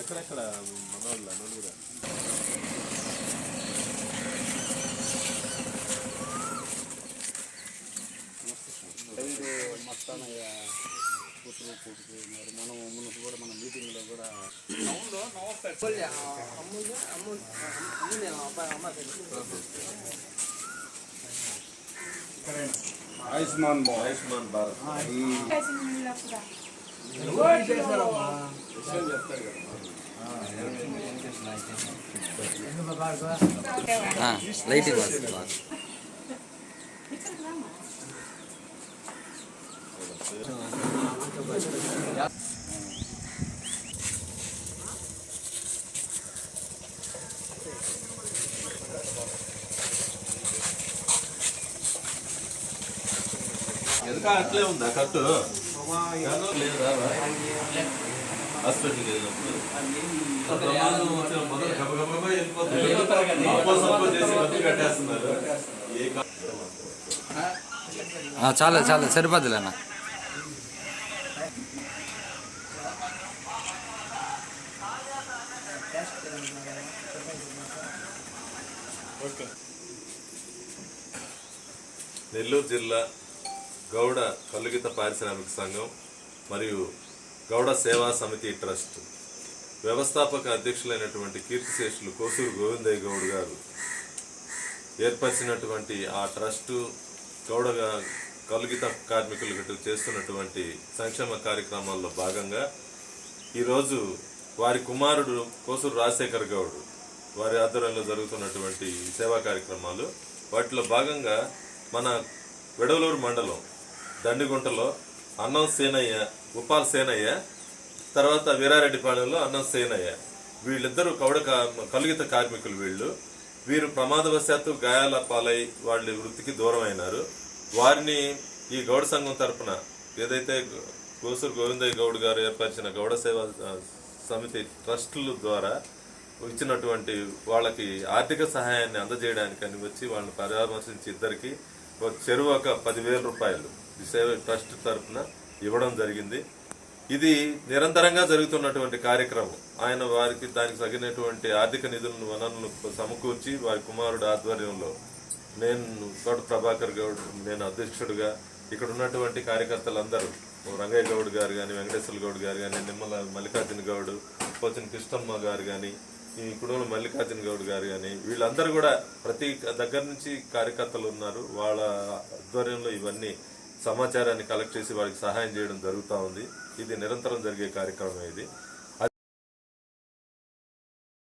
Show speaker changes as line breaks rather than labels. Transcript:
ఎక్కడెక్కడ మనోళ్ళ నలుగురు
ఐదు మస్తానయ్య కూతురు కూతురు ఉన్నారు మనం మునుపు కూడా మన మీటింగ్లో కూడా ఆయుష్మాన్ బాయ్
ఆయుష్మాన్ భారత్.
లైటింగ్ వస్తుంది.
ఎందుక అట్లే ఉందా? కట్టు? లేదా హాస్పిటల్కి వెళ్ళినప్పుడు. ప్రమాదం వచ్చిన మొదలు గబగబా వెళ్ళిపోతుంది. అప్పో సప్పో చేసి కట్టు కట్టేస్తున్నారు. ఏ కా-
చాలా చాలా సరిపోద్దులేనా
నెల్లూరు జిల్లా గౌడ కలుగిత పారిశ్రామిక సంఘం మరియు గౌడ సేవా సమితి ట్రస్ట్. వ్యవస్థాపక అధ్యక్షులైనటువంటి కీర్తిశేషులు కోసూరు గోవిందయ్య గౌడ్ గారు ఏర్పరిచినటువంటి ఆ ట్రస్టు గౌడగా కలుగిత కార్మికులకు చేస్తున్నటువంటి సంక్షేమ కార్యక్రమాల్లో భాగంగా ఈరోజు వారి కుమారుడు కోసూరు రాజశేఖర్ గౌడ్ వారి ఆధ్వర్యంలో జరుగుతున్నటువంటి సేవా కార్యక్రమాలు. వాటిలో భాగంగా మన వెడవలూరు మండలం దండిగుంటలో అన్నం సేనయ్య ఉపాల్ సేనయ్య తర్వాత వీరారెడ్డిపాలెంలో అన్నం సేనయ్య. వీళ్ళిద్దరూ కౌడ కా- కలుగిత కార్మికులు వీళ్ళు. వీరు ప్రమాదవశాత్తు గాయాల పాలై వాళ్ళ వృత్తికి దూరం అయినారు వారిని ఈ గౌడ సంఘం తరపున ఏదైతే గోసూరు గోవిందయ్య గౌడ్ గారు ఏర్పరిచిన గౌడ సేవా సమితి ట్రస్టుల ద్వారా ఇచ్చినటువంటి వాళ్ళకి ఆర్థిక సహాయాన్ని అందజేయడానికని వచ్చి వాళ్ళని పరామర్శించి ఇద్దరికి ఒక చెరువు ఒక పదివేల రూపాయలు సేవ ట్రస్ట్ తరఫున ఇవ్వడం జరిగింది. ఇది నిరంతరంగా జరుగుతున్నటువంటి కార్యక్రమం. ఆయన వారికి దానికి తగినటువంటి ఆర్థిక నిధులను వనరులను సమకూర్చి వారి కుమారుడు ఆధ్వర్యంలో నేను తోట ప్రభాకర్ గౌడ్ నేను అధ్యక్షుడిగా ఇక్కడ ఉన్నటువంటి కార్యకర్తలందరూ రంగయ్య గౌడ్ గారు కానీ వెంకటేశ్వర గౌడ్ గారు కానీ నిమ్మల మల్లికార్జున గౌడ్ పోచిన కృష్ణమ్మ గారు కానీ ఈ కుటుంబం మల్లికార్జున గౌడ్ గారు కానీ వీళ్ళందరూ కూడా ప్రతి దగ్గర నుంచి కార్యకర్తలు ఉన్నారు. వాళ్ళ ఆధ్వర్యంలో ఇవన్నీ సమాచారాన్ని కలెక్ట్ చేసి వారికి సహాయం చేయడం జరుగుతూ ఉంది. ఇది నిరంతరం జరిగే కార్యక్రమం ఇది.